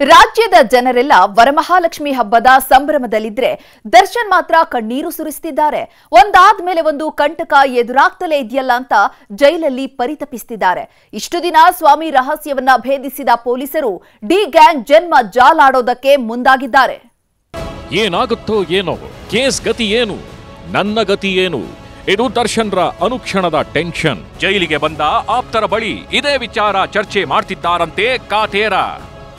ರಾಜ್ಯದ ಜನರೆಲ್ಲ ವರಮಹಾಲಕ್ಷ್ಮಿ ಹಬ್ಬದ ಸಂಭ್ರಮದಲ್ಲಿದ್ರೆ ದರ್ಶನ್ ಮಾತ್ರ ಕಣ್ಣೀರು ಸುರಿಸ್ತಿದ್ದಾರೆ. ಒಂದಾದ್ಮೇಲೆ ಒಂದು ಕಂಟಕ ಎದುರಾಗ್ತಲೇ ಇದೆಯಲ್ಲ ಅಂತ ಜೈಲಲ್ಲಿ ಪರಿತಪಿಸ್ತಿದ್ದಾರೆ. ಇಷ್ಟು ದಿನ ಸ್ವಾಮಿ ರಹಸ್ಯವನ್ನ ಭೇದಿಸಿದ ಪೊಲೀಸರು ಡಿ ಗ್ಯಾಂಗ್ ಜನ್ಮ ಜಾಲಾಡೋದಕ್ಕೆ ಮುಂದಾಗಿದ್ದಾರೆ. ಏನಾಗುತ್ತೋ ಏನೋ, ಕೇಸ್ ಗತಿ ಏನು, ನನ್ನ ಗತಿ ಏನು, ಇದು ದರ್ಶನ್ರ ಅನುಕ್ಷಣದ ಟೆನ್ಷನ್. ಜೈಲಿಗೆ ಬಂದ ಆಪ್ತರ ಬಳಿ ಇದೇ ವಿಚಾರ ಚರ್ಚೆ ಮಾಡ್ತಿದ್ದಾರಂತೆ ಕಾಟೇರ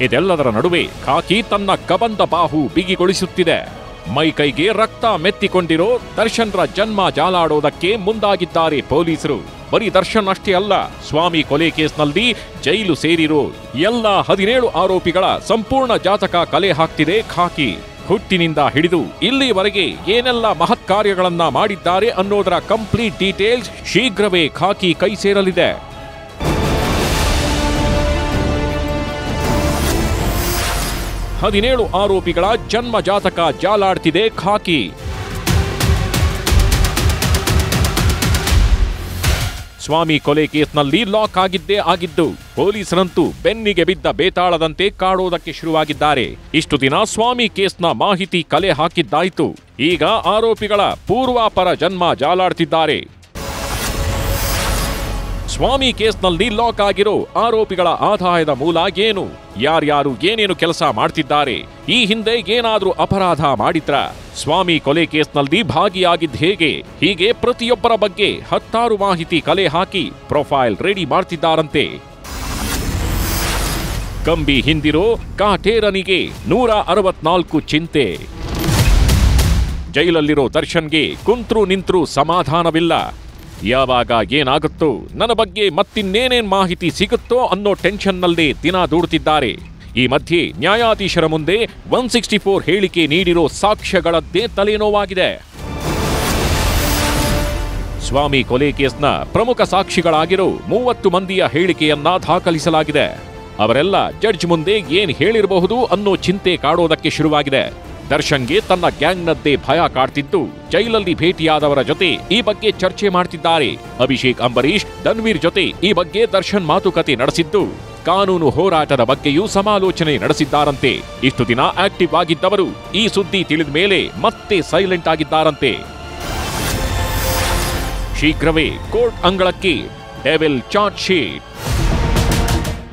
ಇದೆಲ್ಲದರ ನಡುವೆ ಖಾಕಿ ತನ್ನ ಕಬಂದ ಬಾಹು ಬಿಗಿಗೊಳಿಸುತ್ತಿದೆ. ಮೈ ಕೈಗೆ ರಕ್ತ ಮೆತ್ತಿಕೊಂಡಿರೋ ದರ್ಶನ್ರ ಜನ್ಮ ಜಾಲಾಡೋದಕ್ಕೆ ಮುಂದಾಗಿದ್ದಾರೆ ಪೊಲೀಸರು. ಬರೀ ದರ್ಶನ್ ಅಷ್ಟೇ ಅಲ್ಲ, ಸ್ವಾಮಿ ಕೊಲೆ ಕೇಸ್ನಲ್ಲಿ ಜೈಲು ಸೇರಿರೋ ಎಲ್ಲ ಹದಿನೇಳು ಆರೋಪಿಗಳ ಸಂಪೂರ್ಣ ಜಾತಕ ಕಲೆ ಹಾಕ್ತಿದೆ ಖಾಕಿ. ಹುಟ್ಟಿನಿಂದ ಹಿಡಿದು ಇಲ್ಲಿವರೆಗೆ ಏನೆಲ್ಲ ಮಹತ್ ಕಾರ್ಯಗಳನ್ನ ಮಾಡಿದ್ದಾರೆ ಅನ್ನೋದರ ಕಂಪ್ಲೀಟ್ ಡೀಟೇಲ್ಸ್ ಶೀಘ್ರವೇ ಖಾಕಿ ಕೈ ಸೇರಲಿದೆ. ಹದಿನೇಳು ಆರೋಪಿಗಳ ಜನ್ಮ ಜಾತಕ ಜಾಲಾಡ್ತಿದೆ ಖಾಕಿ. ಸ್ವಾಮಿ ಕೊಲೆ ಕೇಸ್ನಲ್ಲಿ ಲಾಕ್ ಆಗಿದ್ದೇ ಆಗಿದ್ದು, ಪೊಲೀಸರಂತೂ ಬೆನ್ನಿಗೆ ಬಿದ್ದ ಬೇತಾಳದಂತೆ ಕಾಡೋದಕ್ಕೆ ಶುರುವಾಗಿದ್ದಾರೆ. ಇಷ್ಟು ದಿನ ಸ್ವಾಮಿ ಕೇಸ್ನ ಮಾಹಿತಿ ಕಲೆ ಹಾಕಿದ್ದಾಯಿತು. ಈಗ ಆರೋಪಿಗಳ ಪೂರ್ವಾಪರ ಜನ್ಮ ಜಾಲಾಡ್ತಿದ್ದಾರೆ. ಸ್ವಾಮಿ ಕೇಸ್ನಲ್ಲಿ ಲಾಕ್ ಆಗಿರೋ ಆರೋಪಿಗಳ ಆದಾಯದ ಮೂಲ ಏನು? ಯಾರ್ಯಾರು ಏನೇನು ಕೆಲಸ ಮಾಡ್ತಿದ್ದಾರೆ? ಈ ಹಿಂದೆ ಏನಾದರೂ ಅಪರಾಧ ಮಾಡಿದ್ರ? ಸ್ವಾಮಿ ಕೊಲೆ ಕೇಸ್ನಲ್ಲಿ ಭಾಗಿಯಾಗಿದ್ದ ಹೇಗೆ? ಹೀಗೆ ಪ್ರತಿಯೊಬ್ಬರ ಬಗ್ಗೆ ಹತ್ತಾರು ಮಾಹಿತಿ ಕಲೆ ಹಾಕಿ ಪ್ರೊಫೈಲ್ ರೆಡಿ ಮಾಡ್ತಿದ್ದಾರಂತೆ. ಕಂಬಿ ಹಿಂದಿರೋ ಕಾಟೇರನಿಗೆ ನೂರ ಅರವತ್ನಾಲ್ಕು ಚಿಂತೆ. ಜೈಲಲ್ಲಿರೋ ದರ್ಶನ್ಗೆ ಕುಂತ್ರು ನಿಂತ್ರು ಸಮಾಧಾನವಿಲ್ಲ. ಯಾವಾಗ ಏನಾಗುತ್ತೋ, ನನ್ನ ಬಗ್ಗೆ ಮತ್ತಿನ್ನೇನೇನ್ ಮಾಹಿತಿ ಸಿಗುತ್ತೋ ಅನ್ನೋ ಟೆನ್ಷನ್ನಲ್ಲಿ ದಿನ ದೂಡುತ್ತಿದ್ದಾರೆ ಈ ಮಧ್ಯೆ ನ್ಯಾಯಾಧೀಶರ ಮುಂದೆ ಒನ್ ಸಿಕ್ಸ್ಟಿ ಫೋರ್ ಹೇಳಿಕೆ ನೀಡಿರೋ ಸಾಕ್ಷ್ಯಗಳದ್ದೇ ತಲೆನೋವಾಗಿದೆ. ಸ್ವಾಮಿ ಕೊಲೆ ಕೇಸ್ನ ಪ್ರಮುಖ ಸಾಕ್ಷಿಗಳಾಗಿರೋ ಮೂವತ್ತು ಮಂದಿಯ ಹೇಳಿಕೆಯನ್ನ ದಾಖಲಿಸಲಾಗಿದೆ. ಅವರೆಲ್ಲ ಜಡ್ಜ್ ಮುಂದೆ ಏನ್ ಹೇಳಿರಬಹುದು ಅನ್ನೋ ಚಿಂತೆ ಕಾಡೋದಕ್ಕೆ ಶುರುವಾಗಿದೆ. ದರ್ಶನ್ಗೆ ತನ್ನ ಗ್ಯಾಂಗ್ನದ್ದೇ ಭಯ ಕಾಡ್ತಿದ್ದು ಜೈಲಲ್ಲಿ ಭೇಟಿಯಾದವರ ಜೊತೆ ಈ ಬಗ್ಗೆ ಚರ್ಚೆ ಮಾಡ್ತಿದ್ದಾರೆ. ಅಭಿಷೇಕ್ ಅಂಬರೀಶ್ ಧನ್ವೀರ್ ಜೊತೆ ಈ ಬಗ್ಗೆ ದರ್ಶನ್ ಮಾತುಕತೆ ನಡೆಸಿದ್ದು. ಕಾನೂನು ಹೋರಾಟದ ಬಗ್ಗೆಯೂ ಸಮಾಲೋಚನೆ ನಡೆಸಿದ್ದಾರಂತೆ. ಇಷ್ಟು ದಿನ ಆಕ್ಟಿವ್ ಆಗಿದ್ದವರು ಈ ಸುದ್ದಿ ತಿಳಿದ ಮೇಲೆ ಮತ್ತೆ ಸೈಲೆಂಟ್ ಆಗಿದ್ದಾರಂತೆ. ಶೀಘ್ರವೇ ಕೋರ್ಟ್ ಅಂಗಳಕ್ಕೆ, devil charge sheet.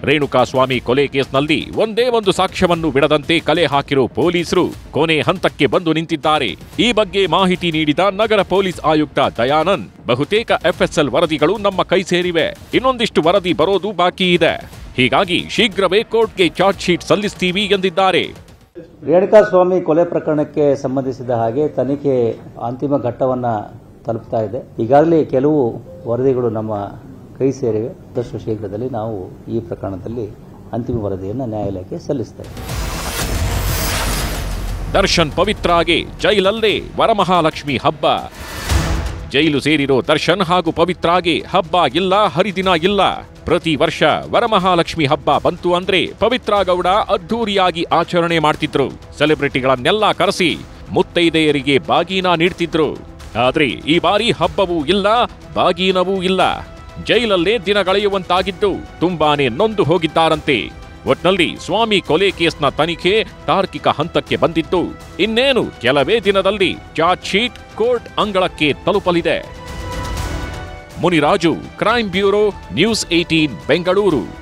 Renuka Swamy ಕೊಲೆ ಕೇಸ್ನಲ್ಲಿ ಒಂದೇ ಒಂದು ಸಾಕ್ಷ್ಯವನ್ನು ಬಿಡದಂತೆ ಕಲೆ ಹಾಕಿರೋ ಪೊಲೀಸರು ಕೊನೆ ಹಂತಕ್ಕೆ ಬಂದು ನಿಂತಿದ್ದಾರೆ. ಈ ಬಗ್ಗೆ ಮಾಹಿತಿ ನೀಡಿದ ನಗರ ಪೊಲೀಸ್ ಆಯುಕ್ತ ದಯಾನಂದ್, ಬಹುತೇಕ ಎಫ್ಎಸ್ಎಲ್ ವರದಿಗಳು ನಮ್ಮ ಕೈ ಸೇರಿವೆ. ಇನ್ನೊಂದಿಷ್ಟು ವರದಿ ಬರೋದು ಬಾಕಿ ಇದೆ. ಹೀಗಾಗಿ ಶೀಘ್ರವೇ ಕೋರ್ಟ್ಗೆ ಚಾರ್ಜ್ ಶೀಟ್ ಸಲ್ಲಿಸ್ತೀವಿ ಎಂದಿದ್ದಾರೆ. ರೇಣುಕಾಸ್ವಾಮಿ ಕೊಲೆ ಪ್ರಕರಣಕ್ಕೆ ಸಂಬಂಧಿಸಿದ ಹಾಗೆ ತನಿಖೆ ಅಂತಿಮ ಘಟ್ಟವನ್ನು ತಲುಪ್ತಾ ಇದೆ. ಈಗಾಗಲೇ ಕೆಲವು ವರದಿಗಳು ನಮ್ಮ ಕೈ ಸೇರಿವೆ. ಆದಷ್ಟು ಶೀಘ್ರದಲ್ಲಿ ನಾವು ಈ ಪ್ರಕರಣದಲ್ಲಿ ಅಂತಿಮ ವರದಿಯನ್ನು ನ್ಯಾಯಾಲಯಕ್ಕೆ ಸಲ್ಲಿಸ್ತೇವೆ. ದರ್ಶನ್ ಪವಿತ್ರಾಗೆ ಜೈಲಲ್ಲೇ ವರಮಹಾಲಕ್ಷ್ಮಿ ಹಬ್ಬ. ಜೈಲು ಸೇರಿರೋ ದರ್ಶನ್ ಹಾಗೂ ಪವಿತ್ರಾಗೆ ಹಬ್ಬ ಇಲ್ಲ, ಹರಿದಿನ ಇಲ್ಲ. ಪ್ರತಿ ವರ್ಷ ವರಮಹಾಲಕ್ಷ್ಮಿ ಹಬ್ಬ ಬಂತು ಅಂದ್ರೆ ಪವಿತ್ರ ಗೌಡ ಅದ್ಧೂರಿಯಾಗಿ ಆಚರಣೆ ಮಾಡ್ತಿದ್ರು. ಸೆಲೆಬ್ರಿಟಿಗಳನ್ನೆಲ್ಲ ಕರೆಸಿ ಮುತ್ತೈದೆಯರಿಗೆ ಬಾಗಿನ ನೀಡ್ತಿದ್ರು. ಆದ್ರೆ ಈ ಬಾರಿ ಹಬ್ಬವೂ ಇಲ್ಲ, ಬಾಗಿನವೂ ಇಲ್ಲ. ಜೈಲಲ್ಲೇ ದಿನ ಕಳೆಯುವಂತಾಗಿದ್ದು ತುಂಬಾನೇ ನೊಂದು ಹೋಗಿದ್ದಾರಂತೆ. ಒಟ್ನಲ್ಲಿ ಸ್ವಾಮಿ ಕೊಲೆ ಕೇಸ್ನ ತನಿಖೆ ತಾರ್ಕಿಕ ಹಂತಕ್ಕೆ ಬಂದಿದ್ದು ಇನ್ನೇನು ಕೆಲವೇ ದಿನದಲ್ಲಿ ಚಾರ್ಜ್ ಶೀಟ್ ಕೋರ್ಟ್ ಅಂಗಳಕ್ಕೆ ತಲುಪಲಿದೆ. Muniraju, crime bureau, news eighteen Bengaluru.